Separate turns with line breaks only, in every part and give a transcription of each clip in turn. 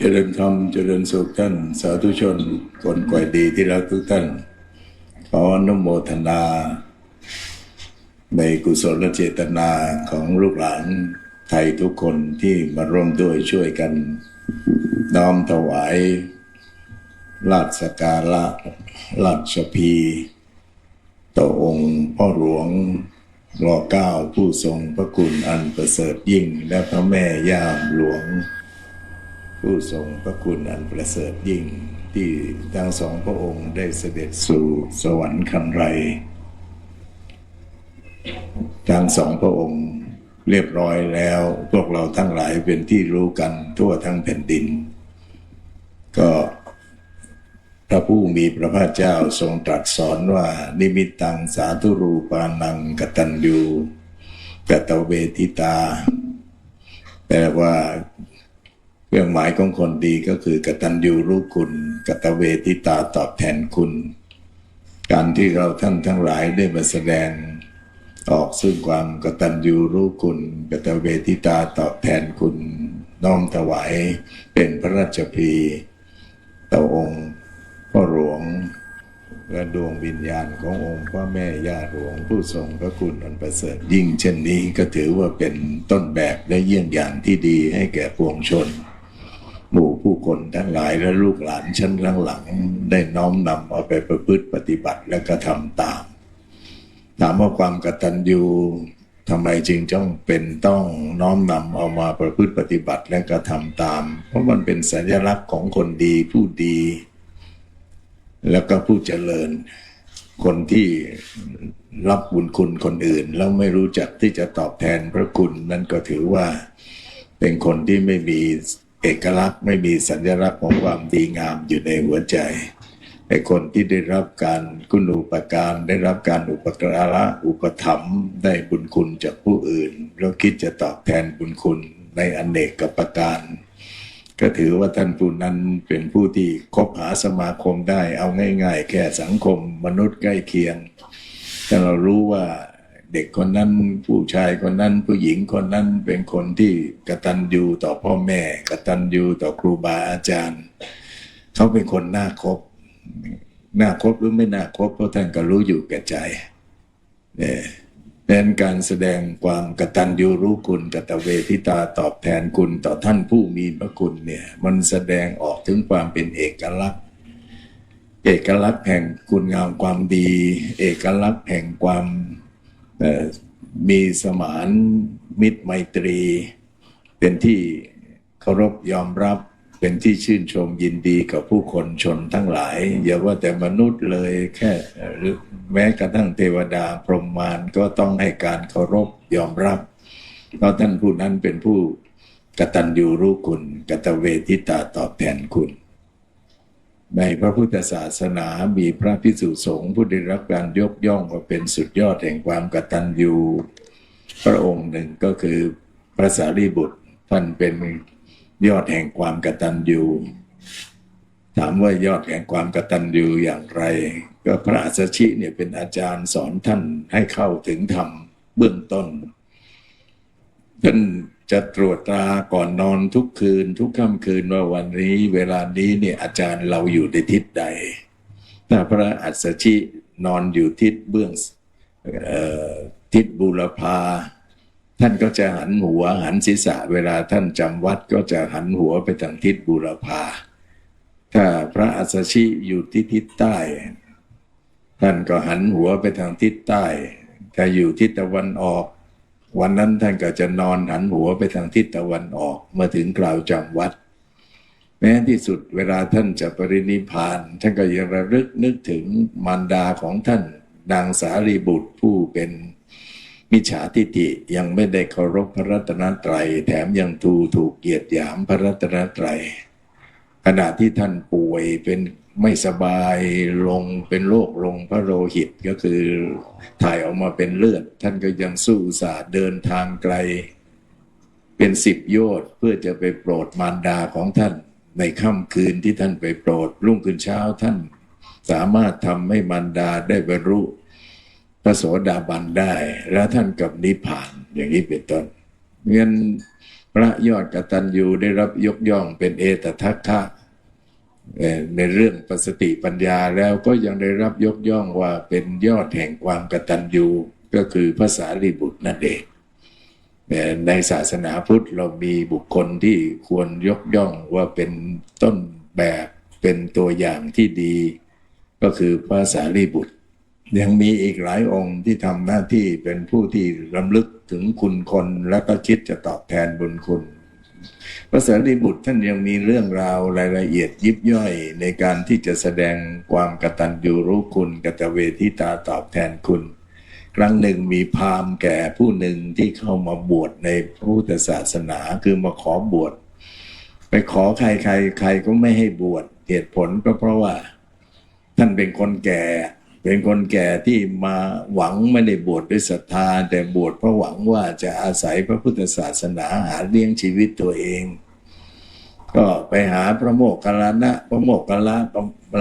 เจริญธรรมเจริญสุขท่าน สาธุชนคนก่อยดีที่รักทุกท่าน ขออนุโมทนา ในกุศลเจตนาของลูกหลานไทยทุกคนที่มาร่วมด้วยช่วยกันน้อมถวายราชสกการะราชพีต่อองค์พ่อหลวงรอเก้าผู้ทรงพระคุณอันประเสริฐยิ่งและพระแม่ย่าหลวง ผู้ทรงพระคุณอันประเสริฐยิ่ง ที่ทั้งสองพระองค์ได้เสด็จสู่สวรรค์คันไรทั้งสองพระองค์เรียบร้อยแล้ว พวกเราทั้งหลายเป็นที่รู้กันทั่วทั้งแผ่นดิน ก็พระผู้มีพระภาคเจ้าทรงตรัสสอนว่า นิมิตตังสาธุรูปานังกตัญญูกตเวทิตาแปลว่า เครื่องหมายของคนดีก็คือกตัญญูรู้คุณกตเวทิตาตอบแทนคุณ การที่เราท่านทั้งหลายได้มาแสดงออกซึ่งความกตัญญูรู้คุณกตเวทิตาตอบแทนคุณ น้อมถวายเป็นพระราชพีต่อองค์พ่อหลวงและดวงวิญญาณขององค์พระแม่ย่าหลวงผู้ทรงพระคุณอันประเสริฐยิ่งเช่นนี้ก็ถือว่าเป็นต้นแบบและเยี่ยงอย่างที่ดีให้แก่ปวงชน คนทั้งหลายและลูกหลานชั้นหลังๆได้น้อมนำเอาไปประพฤติปฏิบัติและกระทำตาม ถามว่าความกตัญญูทำไมจึงจ้องเป็นต้องน้อมนำเอามาประพฤติปฏิบัติและกระทำตาม เพราะมันเป็นสัญลักษณ์ของคนดีผู้ดี แล้วก็ผู้เจริญ คนที่รับบุญคุณคนอื่น แล้วไม่รู้จักที่จะตอบแทนพระคุณนั่นก็ถือว่าเป็นคนที่ไม่มี เอกลักษณ์ไม่มีสัญลักษณ์ของความดีงามอยู่ในหัวใจไอ้คนที่ได้รับการกุณูปการได้รับการอุปการะอุปถัมภ์ได้บุญคุณจากผู้อื่น แล้วคิดจะตอบแทนบุญคุณในอนเนกกับประการ ก็ถือว่าท่านผู้นั้นเป็นผู้ที่คบหาสมาคมได้เอาง่าย ๆ แค่สังคมมนุษย์ใกล้เคียงถ้าเรารู้ว่า เด็กคนนั้นผู้ชายคนนั้นผู้หญิงคนนั้นเป็นคนที่กตัญญูต่อพ่อแม่กตัญญูต่อครูบาอาจารย์ เขาเป็นคนน่าคบน่าคบหรือไม่น่าคบเพราะท่านก็รู้อยู่แก่ใจเนี่ยเป็นการแสดงความกตัญญูรู้คุณกตเวทิตาตอบแทนคุณต่อท่านผู้มีพระคุณเนี่ยมันแสดงออกถึงความเป็นเอกลักษณ์ เอกลักษณ์แห่งคุณงามความดี เอกลักษณ์แห่งความ มีสมานมิตรไมตรี เป็นที่เคารพยอมรับเป็นที่ชื่นชมยินดีกับผู้คนชนทั้งหลาย อย่าว่าแต่มนุษย์เลยแค่หรือแม้กระทั่งเทวดาพรหมมารก็ต้องให้การเคารพยอมรับ เพราะท่านผู้นั้นเป็นผู้กตัญญูรู้คุณกตเวทิตาตอบแทนคุณ ในพระพุทธศาสนา มีพระพิสุสงฆ์ผู้ได้รับการยกย่องว่าเป็นสุดยอดแห่งความกตัญญูพระองค์หนึ่งก็คือพระสารีบุตรท่านเป็นยอดแห่งความกตัญญูถามว่ายอดแห่งความกตัญญูอย่างไร ก็พระอัสชิเนี่ยเป็นอาจารย์สอนท่านให้เข้าถึงธรรมเบื้องต้นท่าน จะตรวจตราก่อนนอนทุกคืน ทุกค่ำคืนว่าวันนี้ เวลานี้เนี่ยอาจารย์เราอยู่ในทิศใดถ้าพระอัสสชินอนอยู่ทิศเบื้องออทิศบูรพา ท่านก็จะหันหัวหันศีรษะ เวลาท่านจำวัดก็จะหันหัวไปทางทิศบูรพา ถ้าพระอัสสชิอยู่ที่ทิศใต้ ท่านก็หันหัวไปทางทิศใต้ ถ้าอยู่ทิศตะวันออก วันนั้นท่านก็จะนอนหันหัวไปทางทิศตะวันออกเมื่อถึงกล่าวจำวัด แม้ที่สุดเวลาท่านจะปรินิพาน ท่านก็ยังระลึกนึกถึงมารดาของท่านนางสารีบุตรผู้เป็นมิจฉาทิฏฐิยังไม่ได้เคารพพระรัตนตรัย แถมยังทูถูกเกียรติหยามพระรัตนตรัยขณะที่ท่านป่วยเป็น ไม่สบายลงเป็นโรคลงพระโลหิตก็คือถ่ายออกมาเป็นเลือด ท่านก็ยังสู้สาเดินทางไกล เป็นสิบโยชน์เพื่อจะไปโปรดมารดาของท่าน ในค่ำคืนที่ท่านไปโปรด รุ่งขึ้นเช้าท่าน สามารถทำให้มารดาได้บรรลุพระโสดาบันได้ แล้วท่านกับนิพพานอย่างนี้เป็นต้นเงั้นพระยอดกตัญญูได้รับยกย่องเป็นเอตทัคคะ ในเรื่องปสติปัญญาแล้วก็ยังได้รับยกย่องว่าเป็นยอดแห่งความกตัญญูก็คือภาษาลีบุตรนั่นเองในศาสนาพุทธเรามีบุคคลที่ควรยกย่องว่าเป็นต้นแบบเป็นตัวอย่างที่ดี ก็คือภาษาลีบุตร ยังมีอีกหลายองค์ที่ทำหน้าที่เป็นผู้ที่รำลึกถึงคุณคนและก็คิดจะตอบแทนบุญคุณ พระสารีบุตรท่านยังมีเรื่องราวรายละเอียดยิบย่อยในการที่จะแสดงความกตัญญูรู้คุณกตเวทิตาตอบแทนคุณ ครั้งหนึ่งมีพราหมณ์แก่ผู้หนึ่งที่เข้ามาบวชในพุทธศาสนาคือมาขอบวช ไปขอใครใครใครก็ไม่ให้บวชเหตุผลก็เพราะว่า ท่านเป็นคนแก่ เป็นคนแก่ที่มาหวังไม่ได้บวชด้วยศรัทธา แต่บวชเพราะหวังว่าจะอาศัยพระพุทธศาสนาหาเลี้ยงชีวิตตัวเอง ก็ไปหาพระโมคคัลลานะ พระโมคคัลลา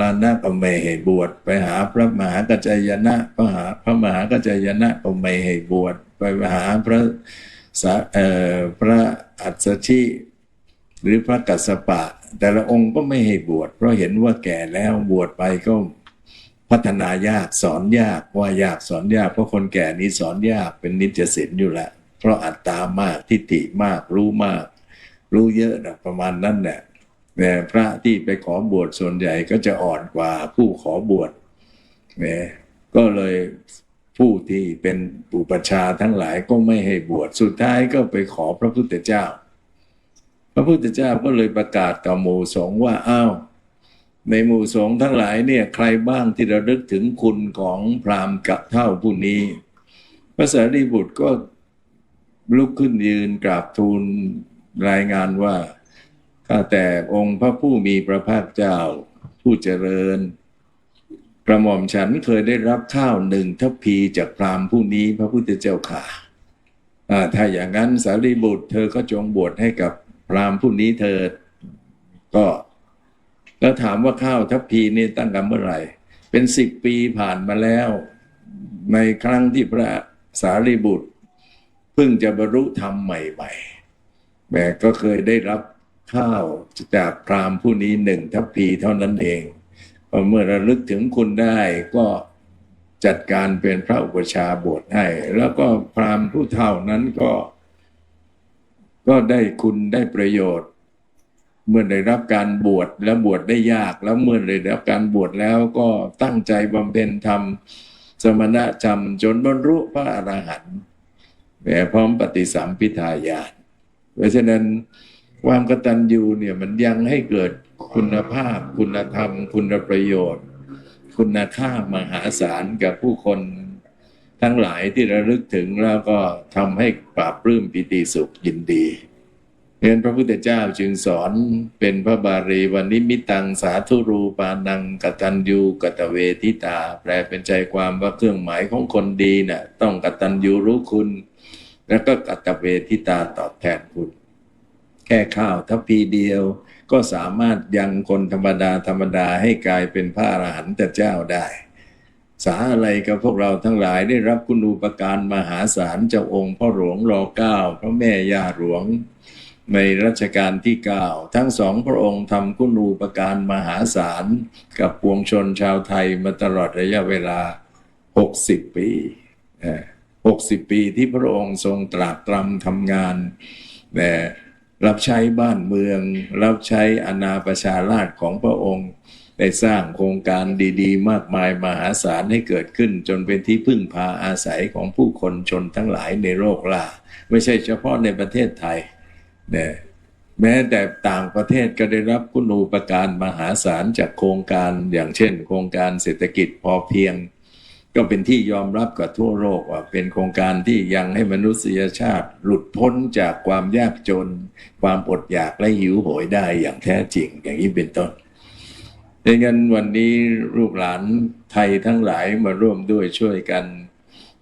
ลานะก็ไม่ให้บวชไปหาพระมหากัจจายนะพระหาพระมหากัจจายนะก็ไม่ให้บวชไปหาพระสาเอ่อพระอัศชิหรือพระกัสสปะ แต่ละองค์ก็ไม่ให้บวชเพราะเห็นว่าแก่แล้วบวชไปก็ พัฒนายากสอนยากว่ายากสอนยากเพราะคนแก่นี้สอนยากเป็นนิจศิลอยู่แล้วเพราะอัตตามากทิฏฐิมากรู้มาก รู้เยอะนะประมาณนั้นแหละแต่พระที่ไปขอบวชส่วนใหญ่ก็จะอ่อนกว่าผู้ขอบวชนี่ก็เลยผู้ที่เป็นอุปชาทั้งหลายก็ไม่ให้บวชสุดท้ายก็ไปขอพระพุทธเจ้า พระพุทธเจ้าก็เลยประกาศต่อหมู่สงฆ์ว่าอ้าว ในหมู่สงฆ์ทั้งหลายเนี่ยใครบ้างที่ระลึกถึงคุณของพราหมณ์กับเท่าผู้นี้พระสารีบุตรก็ลุกขึ้นยืนกราบทูลรายงานว่าข้าแต่องค์พระผู้มีพระภาคเจ้าผู้เจริญ กระหม่อมฉันเคยได้รับข้าวหนึ่งทัพพีจากพราหมณ์ผู้นี้พระพุทธเจ้าค่ะอ่าถ้าอย่างนั้นสารีบุตร เธอก็จงบวชให้กับพราหมณ์ผู้นี้เธอก็ แล้วถามว่าข้าวทัพพีนี่ตั้งกันเมื่อไหร่ เป็นสิบปีผ่านมาแล้ว ในครั้งที่พระสารีบุตร เพิ่งจะบรรลุธรรมใหม่ๆแม่ก็เคยได้รับข้าวจากพราหมณ์ผู้นี้หนึ่งทัพพีเท่านั้นเองพอเมื่อระลึกถึงคุณได้ก็จัดการเป็นพระอุปชาบวชให้ แล้วก็พราหมณ์ผู้เท่านั้นก็ ก็ได้คุณได้ประโยชน์ เมื่อได้รับการบวชแล้วบวชได้ยาก แล้วเมื่อได้รับการบวชแล้วก็ตั้งใจบำเพ็ญธรรม สมณธรรมจนบรรลุพระอรหันต์แหมพร้อมปฏิสัมพิทาญาณเพราะฉะนั้นความกตัญญูเนี่ยมันยังให้เกิดคุณภาพ คุณธรรม คุณประโยชน์ คุณค่ามหาศาลกับผู้คนทั้งหลายที่ระลึกถึงแล้วก็ทำให้ปราบปลื้มปิติสุขยินดี เพราะฉะนั้นพระพุทธเจ้าจึงสอนเป็นพระบาลีวันนิมิตังสาธุรูปานังกตัญญูกตเวทิตา แปลเป็นใจความว่าเครื่องหมายของคนดีน่ะต้องกตัญญูรู้คุณ แล้วก็กตเวทิตาตอบแทนคุณ แค่ข้าวทัพพีเดียว ก็สามารถยังคนธรรมดาธรรมดาให้กลายเป็นพระอรหันตเจ้าได้ สาอะไรกับพวกเราทั้งหลายได้รับคุณูปการมหาศาลเจ้าองค์พ่อหลวงรอเก้าพระแม่ย่าหลวง ในรัชกาลที่เก้าทั้งสองพระองค์ทำคุณูปการมหาศาล กับปวงชนชาวไทยมาตลอดระยะเวลา 60 ปีหกสิบปีที่พระองค์ทรงตรากตรำทำงานแต่รับใช้บ้านเมือง รับใช้อาณาประชาราชของพระองค์ได้สร้างโครงการดีๆ มากมายมหาศาลให้เกิดขึ้น จนเป็นที่พึ่งพาอาศัยของผู้คนชนทั้งหลายในโลกล่า ไม่ใช่เฉพาะในประเทศไทย นี่ยแม้แต่ต่างประเทศก็ได้รับคุณูปการมหาศาลจากโครงการอย่างเช่น โครงการเศรษฐกิจพอเพียง ก็เป็นที่ยอมรับกับทั่วโลกว่าเป็นโครงการที่ยังให้มนุษยชาติ หลุดพ้นจากความยากจน ความอดอยากและหิวโหยได้อย่างแท้จริง อย่างนี้เป็นต้นดังนั้นวันนี้ลูกหลานไทยทั้งหลายมาร่วมด้วยช่วยกัน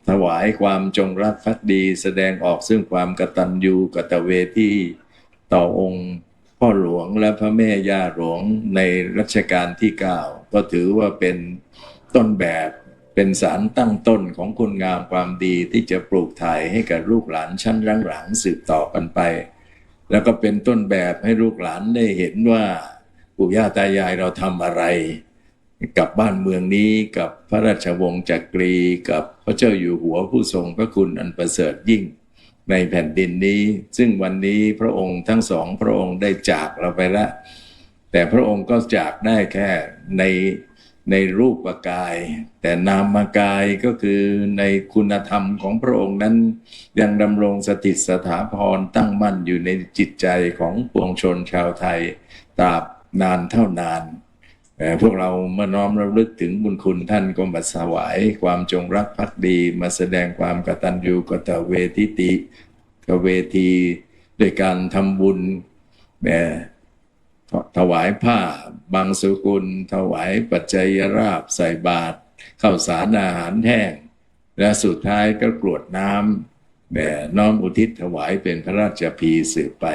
ถวายความจงรักภักดีแสดงออกซึ่งความกตัญญูกตเวทีต่อองค์พ่อหลวงและพระแม่ย่าหลวงในรัชกาลที่ 9 ก็ถือว่าเป็นต้นแบบเป็นสารตั้งต้นของคุณงามความดีที่จะปลูกถ่ายให้กับลูกหลานชั้นหลังๆสืบต่อกันไป แล้วก็เป็นต้นแบบให้ลูกหลานได้เห็นว่าปู่ย่าตายายเราทำอะไร กับบ้านเมืองนี้กับพระราชวงศ์จักรี กับพระเจ้าอยู่หัวผู้ทรงพระคุณอันประเสริฐยิ่ง ในแผ่นดินนี้ ซึ่งวันนี้พระองค์ทั้งสองพระองค์ได้จากเราไปแล้วแต่พระองค์ก็จากได้แค่ในในรูปกาย แต่นามกายก็คือในคุณธรรมของพระองค์นั้น ยังดำรงสถิตสถาพรตั้งมั่นอยู่ในจิตใจของปวงชนชาวไทยตราบนานเท่านานแต่ พวกเราเมื่อน้อมระลึกถึงบุญคุณท่านก็มาถวาย ความจงรักภักดี มาแสดงความกตัญญูกตเวทิติกเวทีด้วยการทำบุญแหมถวายผ้าบางสุกุล ถวายปัจจัยราบใส่บาตรข้าวสารอาหารแห้ง และสุดท้ายก็กรวดน้ำแหมน้อมอุทิศถวายเป็นพระราชพีสืบไป